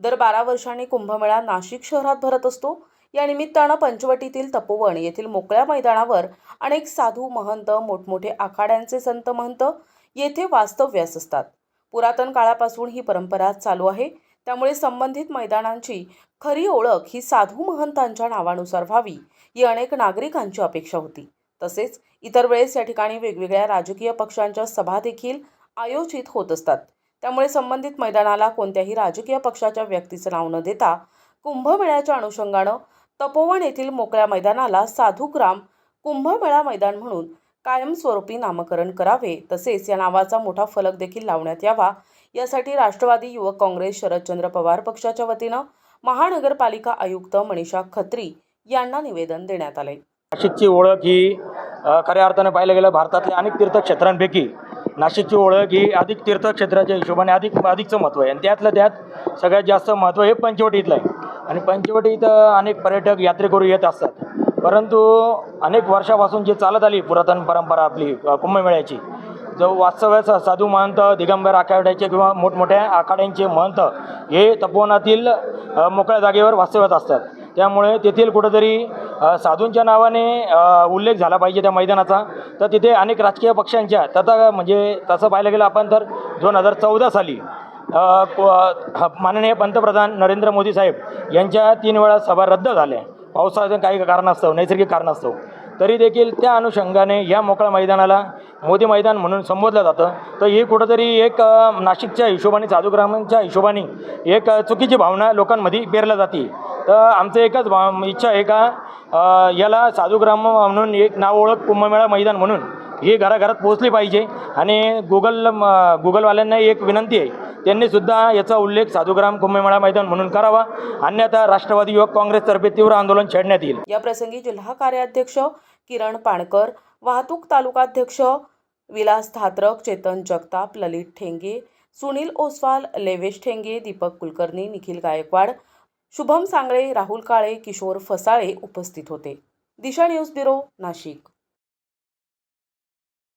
दर बारा वर्षांनी कुंभमेळा नाशिक शहरात भरत असतो. या निमित्तानं पंचवटीतील तपोवन येथील मोकळ्या मैदानावर अनेक साधू महंत मोठमोठे आखाड्यांचे संत महंत येथे वास्तव्यास असतात. पुरातन काळापासून ही परंपरा चालू आहे. त्यामुळे संबंधित मैदानांची खरी ओळख ही साधू महंतांच्या नावानुसार व्हावी ही अनेक नागरिकांची अपेक्षा होती. तसेच इतर वेळेस या ठिकाणी वेगवेगळ्या राजकीय पक्षांच्या सभा देखील आयोजित होत असतात. त्यामुळे संबंधित मैदानाला कोणत्याही राजकीय पक्षाच्या व्यक्तीचं नाव न देता कुंभमेळ्याच्या अनुषंगानं तपोवन येथील मोकळ्या मैदानाला साधुग्राम कुंभमेळा मैदान म्हणून कायमस्वरूपी नामकरण करावे तसेच या नावाचा मोठा फलक देखील लावण्यात यावा. यासाठी राष्ट्रवादी युवक काँग्रेस शरदचंद्र पवार पक्षाच्या वतीनं महानगरपालिका आयुक्त मनीषा खत्री यांना निवेदन देण्यात आले नाशिकची ओळख ही खऱ्या अर्थानं पाहिलं गेलं भारतातल्या अनेक तीर्थक्षेत्रांपैकी नाशिकची ओळख ही अधिक तीर्थक्षेत्राच्या हिशोबाने अधिक अधिकचं महत्त्व आहे. आणि त्यातलं त्यात सगळ्यात जास्त महत्त्व हे पंचवटीतलं आहे. आणि पंचवटीत अनेक पर्यटक यात्रेकरू येत असतात. परंतु अनेक वर्षापासून जे चालत आली पुरातन परंपरा आपली कुंभमेळ्याची जो वास्तव्यास साधू महंत दिगंबर आखाड्याचे किंवा मोठमोठ्या आखाड्यांचे महंत हे तपोवनातील मोकळ्या जागेवर वास्तव्यात असतात. त्यामुळे तेथील कुठंतरी साधूंच्या नावाने उल्लेख झाला पाहिजे त्या मैदानाचा. तर तिथे अनेक राजकीय पक्षांच्या तथा म्हणजे तसं पाहायला गेलं आपण तर दोन हजार चौदा साली माननीय पंतप्रधान नरेंद्र मोदी साहेब यांच्या तीन वेळा सभा रद्द झाल्या. पावसाचं काही कारणास्तव नैसर्गिक कारणास्तव. तरी देखील त्या अनुषंगाने या मोकळ्या मैदानाला मोदी मैदान म्हणून संबोधलं जातं. तर ही कुठंतरी एक नाशिकच्या हिशोबाने साधुग्रामांच्या हिशोबाने एक चुकीची भावना लोकांमध्ये पेरल्या जाते. तर आमचं एकच इच्छा आहे का याला साधुग्राम म्हणून एक नाव ओळख कुंभमेळा मैदान म्हणून ही घराघरात पोहोचली पाहिजे. आणि गुगल गुगलवाल्यांना एक विनंती आहे त्यांनी सुद्धा याचा उल्लेख साधुग्राम कुंभमेळा मैदान म्हणून करावा. अन्यथा राष्ट्रवादी युवक काँग्रेसतर्फे तीव्र आंदोलन छेडण्यात येईल. या प्रसंगी जिल्हा कार्याध्यक्ष किरण पाणकर वाहतूक तालुकाध्यक्ष विलास धात्रक चेतन जगताप ललित ठेंगे सुनील ओसवाल लेवेश ठेंगे दीपक कुलकर्णी निखिल गायकवाड शुभम सांगळे राहुल काळे किशोर फसाळे उपस्थित होते. Disha news bureau Nashik.